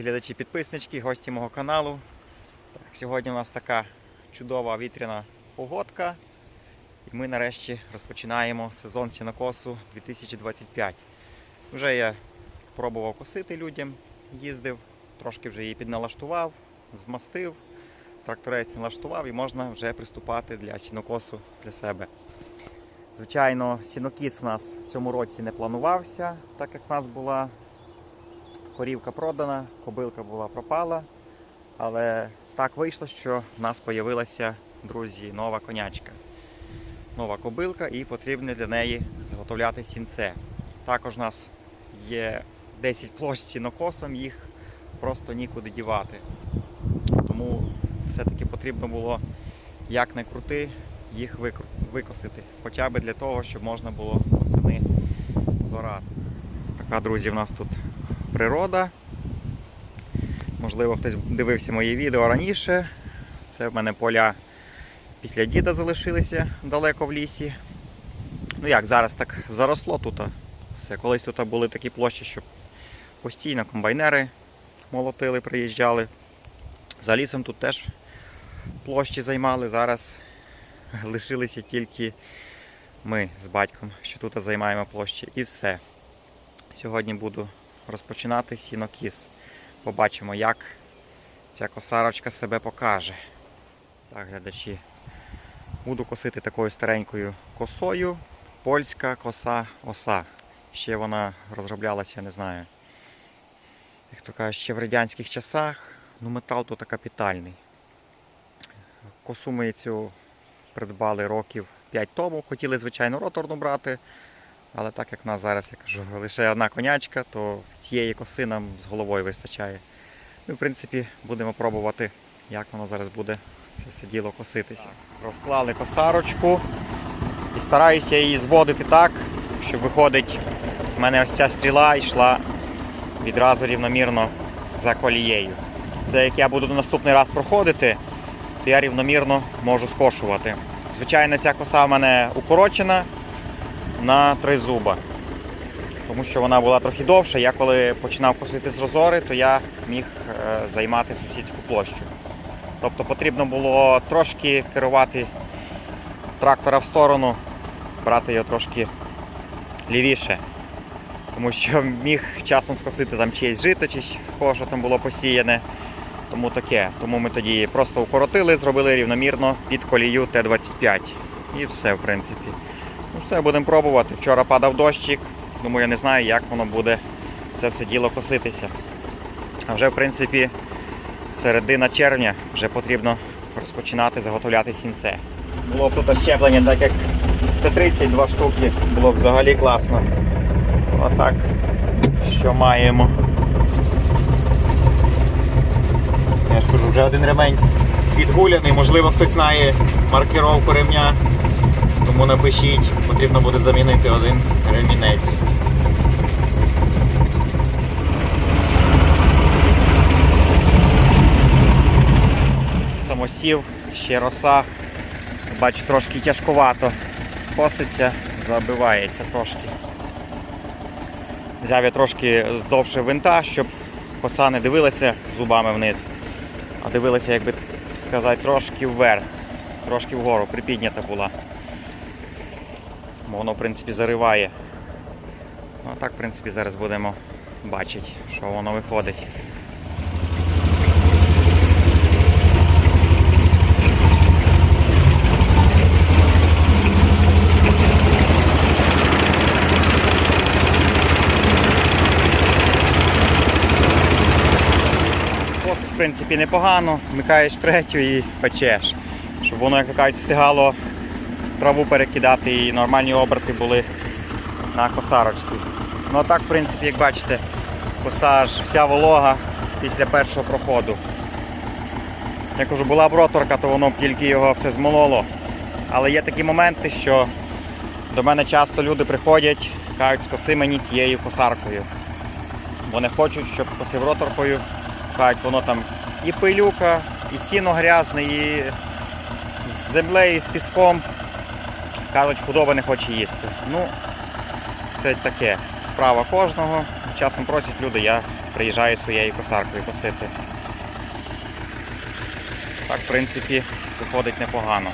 глядачі, підписнички, гості мого каналу. Так, сьогодні у нас така чудова вітряна погодка. І ми нарешті розпочинаємо сезон сінокосу 2025. Вже я пробував косити людям, їздив, трошки вже її підналаштував, змастив, тракторець налаштував і можна вже приступати для сінокосу для себе. Звичайно, сінокіс у нас в цьому році не планувався, так як в нас була корівка продана, кобилка була пропала. Але так вийшло, що в нас з'явилася, друзі, нова конячка. Нова кобилка і потрібно для неї заготовляти сінце. Також у нас є 10 площ сінокосом, їх просто нікуди дівати. Тому все-таки потрібно було як не крути, їх викосити. Хоча б для того, щоб можна було восени зорати. Така, друзі, в нас тут природа. Можливо, хтось дивився мої відео раніше. Це в мене поля після діда залишилися далеко в лісі. Ну як, зараз так заросло тут. Все. Колись тут були такі площі, що постійно комбайнери молотили, приїжджали. За лісом тут теж площі займали. Зараз лишилися тільки ми з батьком, що тут займаємо площі. І все. Сьогодні буду розпочинати сінокіс. Побачимо, як ця косарочка себе покаже. Так, глядачі. Буду косити такою старенькою косою. Польська коса оса. Ще вона розроблялася, не знаю. Як то кажуть, ще в радянських часах. Ну, метал тут капітальний. Косу ми цю придбали років 5 тому. Хотіли, звичайно, роторну брати. Але так як в нас зараз, я кажу, лише одна конячка, то цієї коси нам з головою вистачає. Ну, в принципі, будемо пробувати, як воно зараз буде це все діло коситися. Розклали косарочку і стараюся її зводити так, щоб виходить, в мене ось ця стріла йшла відразу рівномірно за колією. Це як я буду наступний раз проходити, то я рівномірно можу скошувати. Звичайно, ця коса в мене укорочена на три зуба. Тому що вона була трохи довша. Я коли починав косити з розори, то я міг е, займати сусідську площу. Тобто потрібно було трошки керувати трактора в сторону, брати його трошки лівіше. Тому що міг часом скосити там чиєсь жито, чи кого, що там було посіяне. Тому таке. Тому ми тоді просто укоротили, зробили рівномірно під колію Т-25. І все, в принципі. Ну все, будемо пробувати. Вчора падав дощик, тому я не знаю, як воно буде це все діло коситися. А вже, в принципі, середина червня вже потрібно розпочинати заготовляти сінце. Було б тут щеплення, так як в Т-32 штуки, було б взагалі класно. Отак, що маємо. Я ж кажу, вже один ремень відгуляний, можливо, хтось знає маркировку ремня. Тому напишіть, потрібно буде замінити один ремінець. Самосів, ще роса. Бачу, трошки тяжкувато. Коситься, забивається трошки. Взяв я трошки здовше винта, щоб коса не дивилася зубами вниз, а дивилася, як би сказати, трошки вверх, трошки вгору, припіднята була. Бо воно, в принципі, зариває. Ну, так, в принципі, зараз будемо бачити, що воно виходить. В принципі, непогано, вмикаєш третю і печеш. Щоб воно, як кажуть, встигало траву перекидати і нормальні оберти були на косарочці. Ну а так, в принципі, як бачите, коса ж вся волога після першого проходу. Я кажу, була б роторка, то воно б тільки його все змололо. Але є такі моменти, що до мене часто люди приходять, кажуть, скоси мені цією косаркою. Бо не хочуть, щоб косив роторкою. Кажуть, воно там і пилюка, і сіно грязне, і з землею, і з піском. Кажуть, худоба не хоче їсти. Ну, це таке справа кожного. Часом просять люди, я приїжджаю своєю косаркою косити. Так, в принципі, виходить непогано.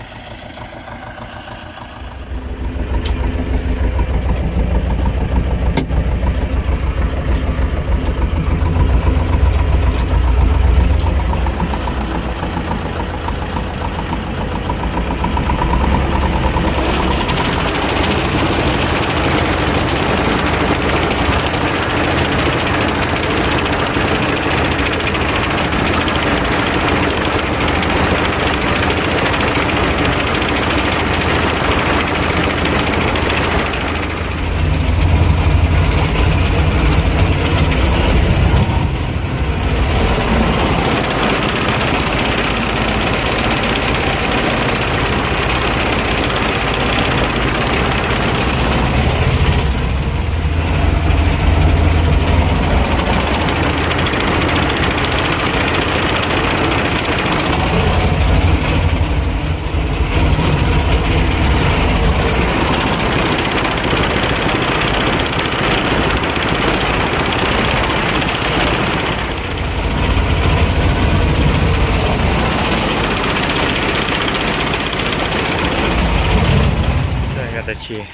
Це глядачі.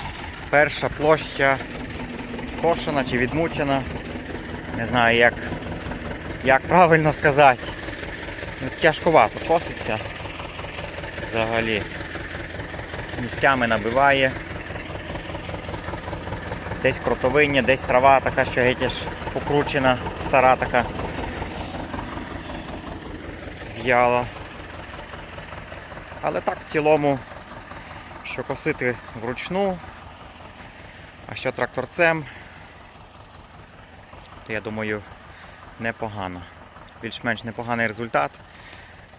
Перша площа скошена чи відмучена. Не знаю як, як правильно сказати. Ну, тяжковато коситься взагалі. Місцями набиває. Десь кротовиння, десь трава така, що геть покручена, стара така. В'яла. Але так в цілому що косити вручну, а тракторцем, то я думаю, непогано. Більш-менш непоганий результат,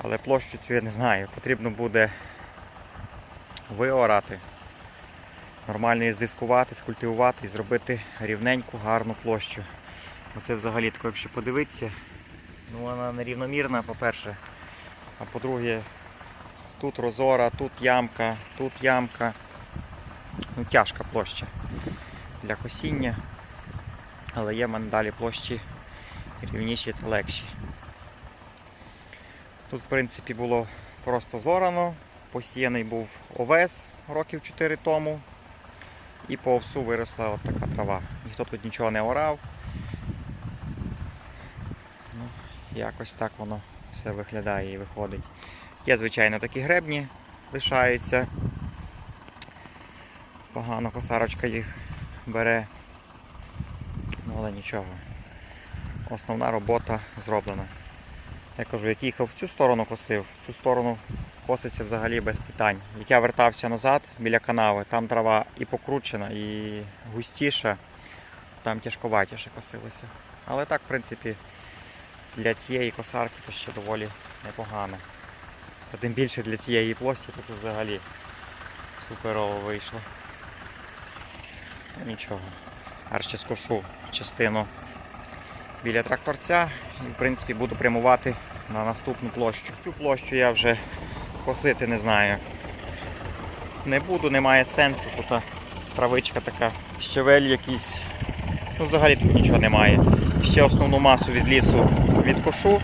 але площу цю я не знаю. Потрібно буде виорати, нормально її здискувати, скультивувати і зробити рівненьку, гарну площу. Оце взагалі тако, якщо подивитися, ну вона нерівномірна, по-перше, а по-друге, Тут розора, тут ямка, тут ямка. Ну, тяжка площа для косіння. Але є в мене далі площі рівніші та легші. Тут, в принципі, було просто зорано, посіяний був овес років 4 тому. І по овсу виросла от така трава. Ніхто тут нічого не орав. Ну, якось так воно все виглядає і виходить. Є, звичайно, такі гребні лишаються. Погано косарочка їх бере. Ну, але нічого. Основна робота зроблена. Я кажу, як їхав в цю сторону косив, в цю сторону коситься взагалі без питань. Як я вертався назад біля канави, там трава і покручена, і густіша, там тяжковатіше косилося. Але так, в принципі, для цієї косарки то ще доволі непогано. А тим більше для цієї площі, то це взагалі суперово вийшло. Нічого. Аж ще скошу частину біля тракторця і в принципі буду прямувати на наступну площу. Цю площу я вже косити не знаю. Не буду, немає сенсу. Тут травичка така, щавель якийсь. Ну взагалі тут нічого немає. Ще основну масу від лісу відкошу.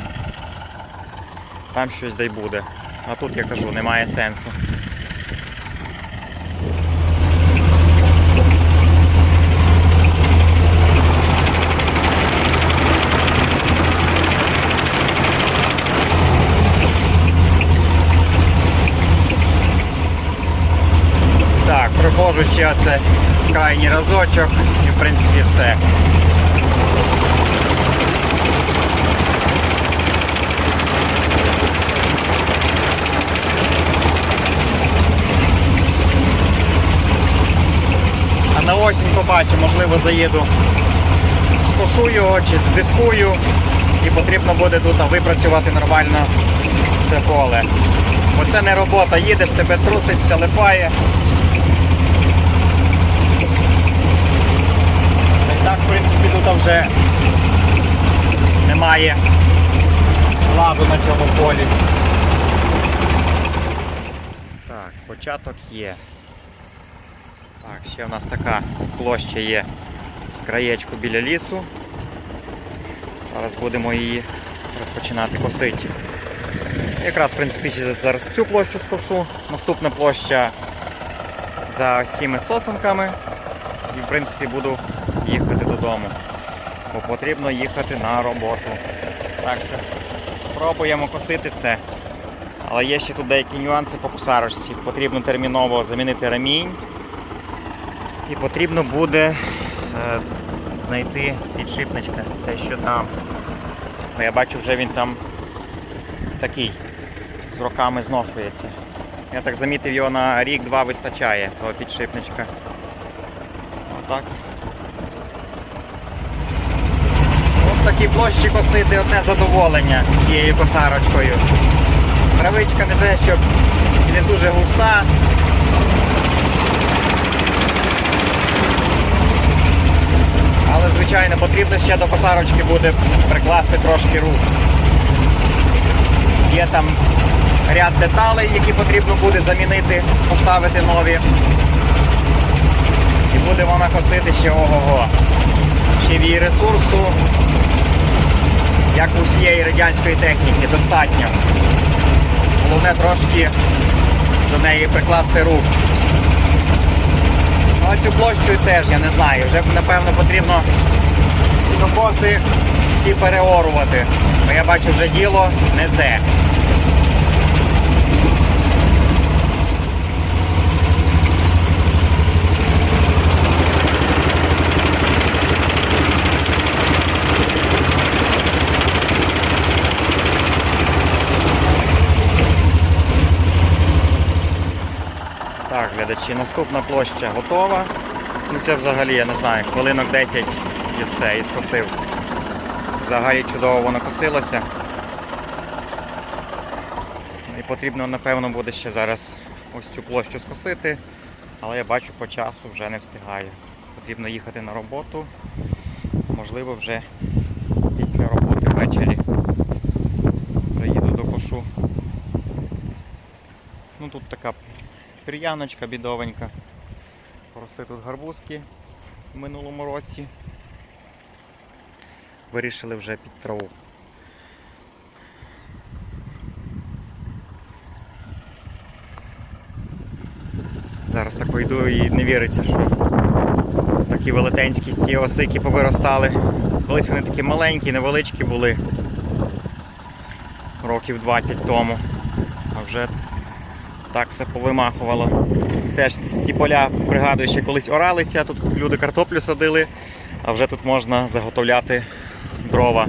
Там щось дай буде. А тут я кажу, немає сенсу. Приходжу ще це крайній разочок і в принципі все. А на осінь побачу, можливо, заїду, скошу його чи здискую і потрібно буде тут випрацювати нормально це поле. Бо це не робота, їдеш, тебе труситься, липає. Та й так, в принципі, тут вже немає ладу на цьому полі. Так, початок є. Так, ще в нас така площа є з краєчку біля лісу. Зараз будемо її розпочинати косити. Якраз, в принципі, зараз цю площу скошу. Наступна площа за всіми сосенками. І, в принципі, буду їхати додому. Бо потрібно їхати на роботу. Так що пробуємо косити це. Але є ще тут деякі нюанси по косарочці. Потрібно терміново замінити ремінь. І потрібно буде е, знайти підшипничка. Це що там. Я бачу, вже він там такий з роками зношується. Я так замітив, його на рік-два вистачає, того підшипничка. Отак. Ось такі площі косити одне задоволення цією косарочкою. Травичка не те, щоб не дуже густа. Але, звичайно, потрібно ще до косарочки буде прикласти трошки рук. Є там ряд деталей, які потрібно буде замінити, поставити нові. Буде вона косити ще ого-го. Ще в її ресурсу, як у всієї радянської техніки, достатньо. Головне трошки до неї прикласти рук. Ну а цю площу теж я не знаю. Вже напевно потрібно сінокоси всі переорувати. Бо я бачу вже діло не те. Так, глядачі, наступна площа готова. Ну це взагалі, я не знаю, хвилинок 10 і все, і скосив. Взагалі чудово воно косилося. І потрібно, напевно, буде ще зараз ось цю площу скосити, але я бачу по часу вже не встигаю. Потрібно їхати на роботу. Можливо, вже після роботи ввечері приїду до кошу. Ну тут така пір'яночка бідовенька. Поросли тут гарбузки в минулому році. Вирішили вже під траву. Зараз так йду і не віриться, що такі велетенські з ці осики повиростали. Колись вони такі маленькі, невеличкі були років 20 тому. А вже так все повимахувало. Теж ці поля, пригадую, ще колись оралися, тут люди картоплю садили, а вже тут можна заготовляти дрова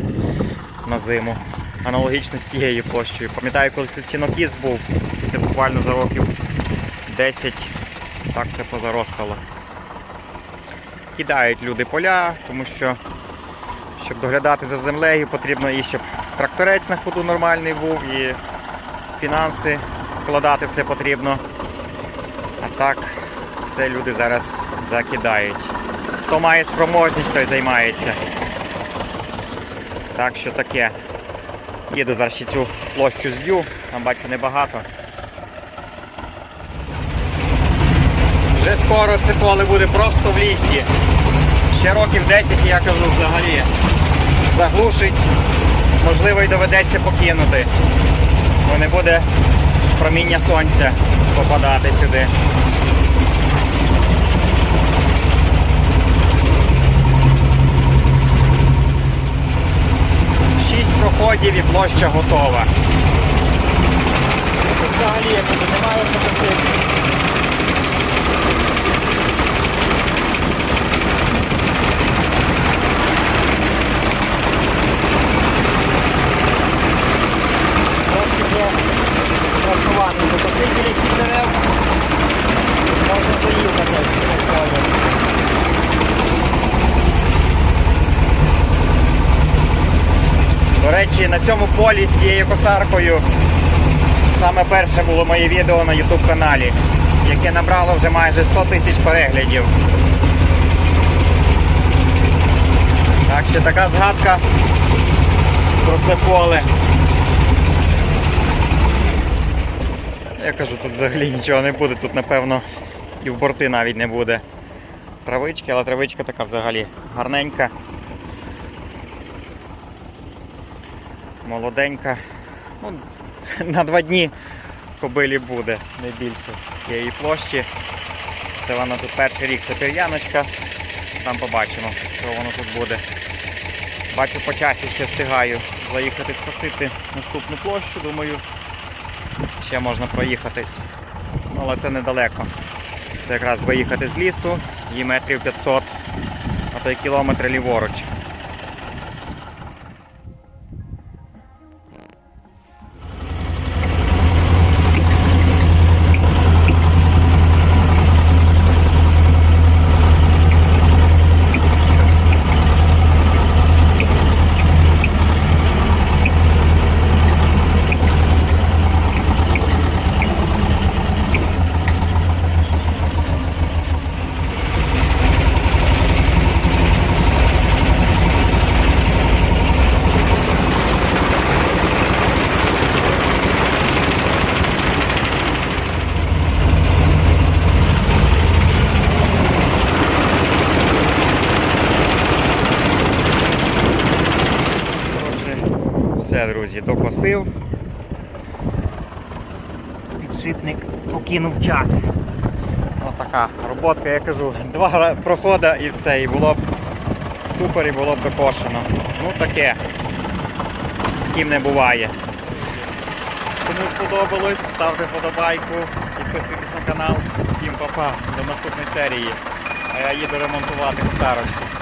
на зиму. Аналогічно з цією площею. Пам'ятаю, колись тут сінокіс був, це буквально за років 10 так все позаростало. Кидають люди поля, тому що щоб доглядати за землею, потрібно і щоб тракторець на ходу нормальний був, і фінанси вкладати в це потрібно. А так все люди зараз закидають. Хто має спроможність, той займається. Так що таке. Їду зараз ще цю площу зб'ю, там бачу небагато. Вже скоро це поле буде просто в лісі. Ще років 10, я кажу, взагалі заглушить. Можливо і доведеться покинути. Бо не буде проміння сонця попадати сюди. Шість проходів і площа готова. Взагалі тут немає що косити. Трошки вже працювати до посильні які дерев. Можна доїхати. До речі, на цьому полі з цією косаркою саме перше було моє відео на YouTube каналі, яке набрало вже майже 100 тисяч переглядів. Так що така згадка про це поле. Я кажу, тут взагалі нічого не буде, тут напевно і в борти навіть не буде травички, але травичка така взагалі гарненька. Молоденька. Ну, на два дні кобилі буде не більше цієї площі. Це вона тут перший рік, це пір'яночка. Там побачимо, що воно тут буде. Бачу по часі ще встигаю заїхати скосити наступну площу, думаю, ще можна проїхатись. Ну, але це недалеко. Це якраз виїхати з лісу, її метрів 500, а то й кілометр ліворуч. Отже, все, докосив. Підшипник покинув чат. Ось така роботка, я кажу, два проходи і все, і було б супер, і було б докошено. Ну таке. З ким не буває. Кому сподобалось, ставте вподобайку, підписуйтесь на канал. Всім па-па, до наступної серії. А я їду ремонтувати косарочку.